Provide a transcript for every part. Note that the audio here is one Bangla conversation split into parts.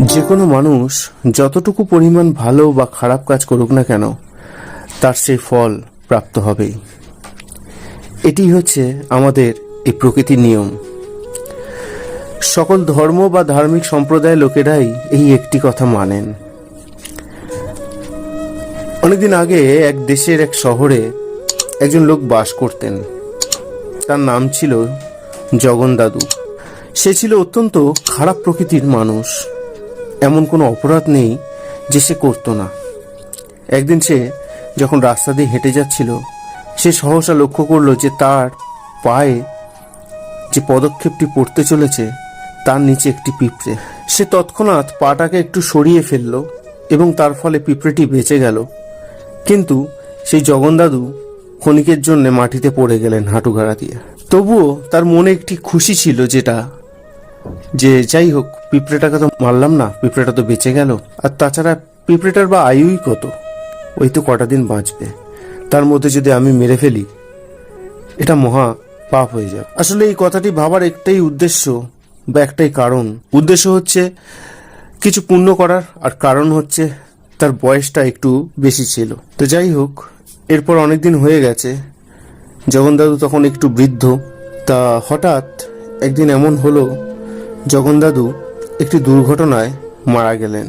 যে কোনো মানুষ যতটুকু পরিমাণ ভালো বা খারাপ কাজ করুক না কেন, তার সেই ফল প্রাপ্ত হবেই। এটি হচ্ছে আমাদের এই প্রকৃতির নিয়ম। সকল ধর্ম বা ধার্মিক সম্প্রদায়ের লোকেরাই এই একটি কথা মানেন। অনেকদিন আগে এক দেশের এক শহরে একজন লোক বাস করতেন। তার নাম ছিল জগন দাদু। সে ছিল অত্যন্ত খারাপ প্রকৃতির মানুষ। এমন কোনো অপরাধ নেই যে সে করতো না। একদিন সে যখন রাস্তা দিয়ে হেঁটে যাচ্ছিল, সে সহসা লক্ষ্য করল যে তার পায়ে যে পদক্ষেপটি পড়তে চলেছে, তার নিচে একটি পিঁপড়ে। সে তৎক্ষণাৎ পাটাকে একটু সরিয়ে ফেলল এবং তার ফলে পিঁপড়েটি বেঁচে গেল। কিন্তু সেই জগন্দাদু ক্ষণিকের জন্য মাটিতে পড়ে গেলেন হাঁটু গাড়া দিয়ে। তবুও তার মনে একটি খুশি ছিল যেটা যে যাই হোক, পিঁপড়েটাকে তো মারলাম না, পিঁপড়েটা তো বেঁচে গেল। আর তাছাড়া পিঁপড়েটার বা আয়ুই কত? ওই তো কটা দিন বাঁচবে। তার মধ্যে যদি আমি মেরে ফেলি, এটা মহা পাপ হয়ে যাবে। আসলে এই কথাটি ভাবার একটাই উদ্দেশ্য বা একটাই কারণ। উদ্দেশ্য হচ্ছে কিছু পূর্ণ করার, আর কারণ হচ্ছে তার বয়সটা একটু বেশি ছিল। তো যাই হোক, এরপর অনেক দিন হয়ে গেছে। জগন্দাদু তখন একটু বৃদ্ধ। তা হঠাৎ একদিন এমন হলো জগন্দাদু একটি দুর্ঘটনায় মারা গেলেন।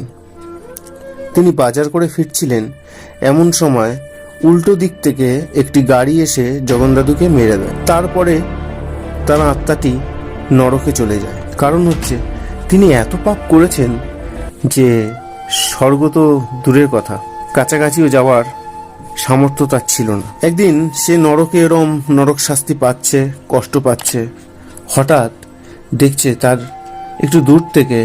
তিনি বাজার করে ফিরছিলেন। এমন সময় উল্টো দিক থেকে একটি গাড়ি এসে জগন্দাদুকে মেরে দেয়। তারপরে তার আত্মাটি নরকে চলে যায়। কারণ হচ্ছে, তিনি এত পাপ করেছেন যে স্বর্গ তো দূরের কথা, কাছাকাছিও যাওয়ার সামর্থ্য তার ছিল না। একদিন সে নরকে এরম নরক শাস্তি পাচ্ছে, কষ্ট পাচ্ছে। হঠাৎ দেখছে তার একটু দূর থেকে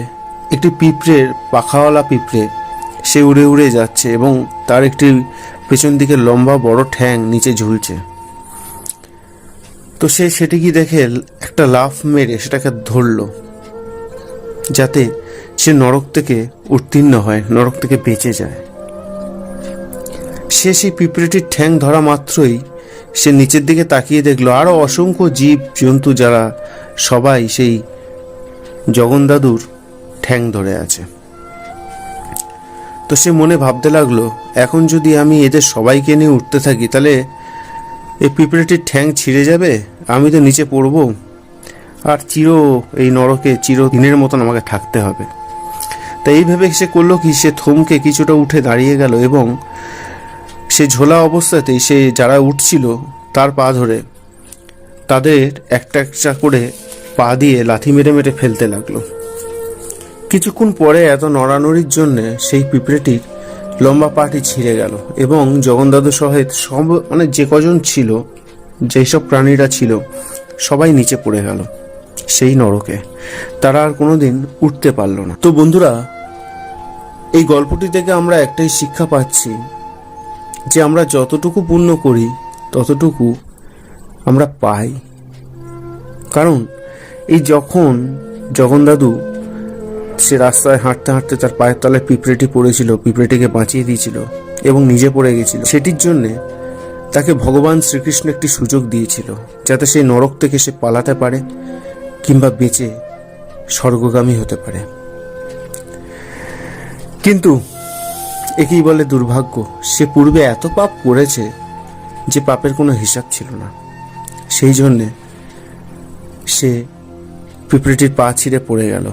একটি পিঁপড়ের পাখাওয়ালা পিঁপড়ে, সে উড়ে উড়ে যাচ্ছে এবং তার একটি পেছন দিকে লম্বা বড় ঠ্যাং নিচে ঝুলছে। তো সে সেটিকে দেখে একটা লাফ মেরে সেটাকে ধরলো, যাতে সে নরক থেকে উত্তীর্ণ হয়, নরক থেকে বেঁচে যায়। সে সেই পিঁপড়েটির ঠ্যাং ধরা মাত্রই সে নিচের দিকে তাকিয়ে দেখল, আরও অসংখ্য জীব জন্তু যারা সবাই সেই জগন্দাদুর ঠ্যাং ধরে আছে। তো সে মনে ভাবতে লাগল, এখন যদি আমি এদের সবাইকে নিয়ে উঠতে থাকি, তাহলে এই পিঁপড়েটির ঠ্যাং ছিঁড়ে যাবে? আমি তো নিচে পড়ব। আর চির এই নরকে চিরদিনের মতন আমাকে থাকতে হবে। তাই এইভাবে সে করল কি, সে থমকে কিছুটা উঠে দাঁড়িয়ে গেল এবং সে ঝোলা অবস্থাতেই সে যারা উঠছিল, তার পা ধরে তাদের একটা একটা করে পা দিয়ে লাথি মেরে মেরে ফেলতে লাগল। কিছুক্ষণ পরে এত নড়ানড়ির জন্য সেই পিঁপড়েটির লম্বা পাটি ছিঁড়ে গেল এবং জগন্দাদু সহিত সব মানে যে কজন ছিল, যেসব প্রাণীরা ছিল, সবাই নিচে পড়ে গেল। সেই নরকে তারা আর কোনোদিন উঠতে পারল না। তো বন্ধুরা, এই গল্পটি থেকে আমরা একটাই শিক্ষা পাচ্ছি যে আমরা যতটুকু পূর্ণ করি, ততটুকু আমরা পাই। কারণ এই যখন জগন্দাদু সে রাস্তায় হাঁটতে হাঁটতে তার পায়ের তলায় পিঁপড়েটি পড়েছিল, পিঁপড়েটিকে বাঁচিয়ে দিয়েছিল এবং নিজে পড়ে গেছিল, সেটির জন্যে তাকে ভগবান শ্রীকৃষ্ণ একটি সুযোগ দিয়েছিল যাতে সেই নরক থেকে সে পালাতে পারে কিংবা বেঁচে স্বর্গগামী হতে পারে। কিন্তু একেই বলে দুর্ভাগ্য, সে পূর্বে এত পাপ করেছে যে পাপের কোনো হিসাব ছিল না। সেই জন্যে সে পিঁপড়েটির পা ছিঁড়ে পড়ে গেল।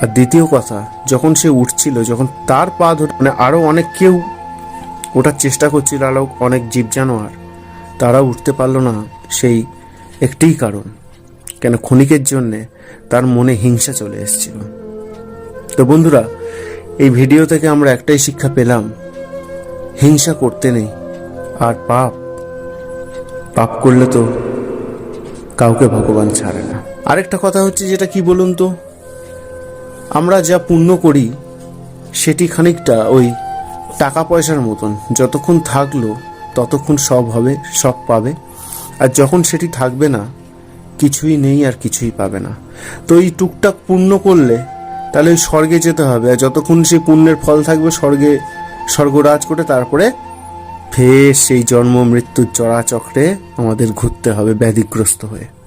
আর দ্বিতীয় কথা, যখন সে উঠছিল, যখন তার পা ধরে মানে আরও অনেক কেউ ওঠার চেষ্টা করছিল আরও অনেক জীব জানোয়ার তারা উঠতে পারল না সেই একটিই কারণ। কেন ক্ষণিকের জন্যে তার মনে হিংসা চলে এসেছিল। তো বন্ধুরা, এই ভিডিও থেকে আমরা একটাই শিক্ষা পেলাম, হিংসা করতে নেই, আর পাপ পাপ করলে তো কাউকে ভগবান ছাড়ে না। আরেকটা কথা হচ্ছে যেটা কি বলুন তো? আমরা যা পুণ্য করি, সেটি খানিকটা ওই টাকা পয়সার মতন। যতক্ষণ থাকল, ততক্ষণ সব হবে, সব পাবে। আর যখন সেটি থাকবে না, কিছুই নেই আর কিছুই পাবে না। তো এই টুকটাক পুণ্য করলে, তাহলে ওই স্বর্গে যেতে হবে। আর যতক্ষণ সেই পুণ্যের ফল থাকবে, স্বর্গে, স্বর্গরাজ করে তারপরে ফের সেই জন্ম, মৃত্যুর চড়াচক্রে আমাদের ঘুরতে হবে, ব্যাধিগ্রস্ত হয়ে।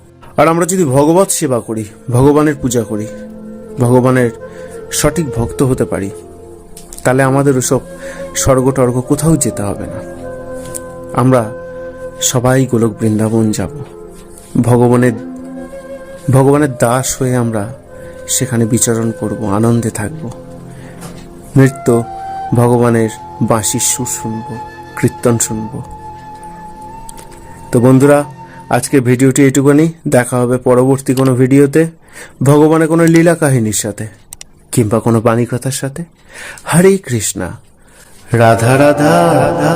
আর আমরা যদি ভগবত সেবা করি, ভগবানের পূজা করি, ভগবানের সঠিক ভক্ত হতে পারি, তাহলে আমাদের ওসব স্বর্গ টর্গ কোথাও যেতে হবে না। আমরা সবাই গোলক বৃন্দাবন যাব। ভগবানের ভগবানের দাস হয়ে আমরা সেখানে বিচরণ করব, আনন্দে থাকব। নৃত্য, ভগবানের বাঁশির সুর শুনব, কীর্তন শুনব। তো বন্ধুরা আজকে ভিডিওটি এটুকুনি দেখা হবে পরবর্তী কোনো ভিডিওতে। ভগবানের কোনো লীলা কাহিনীর সাথে কিংবা কোনো বাণী কথার সাথে। হরে কৃষ্ণা। রাধা রাধা রাধা।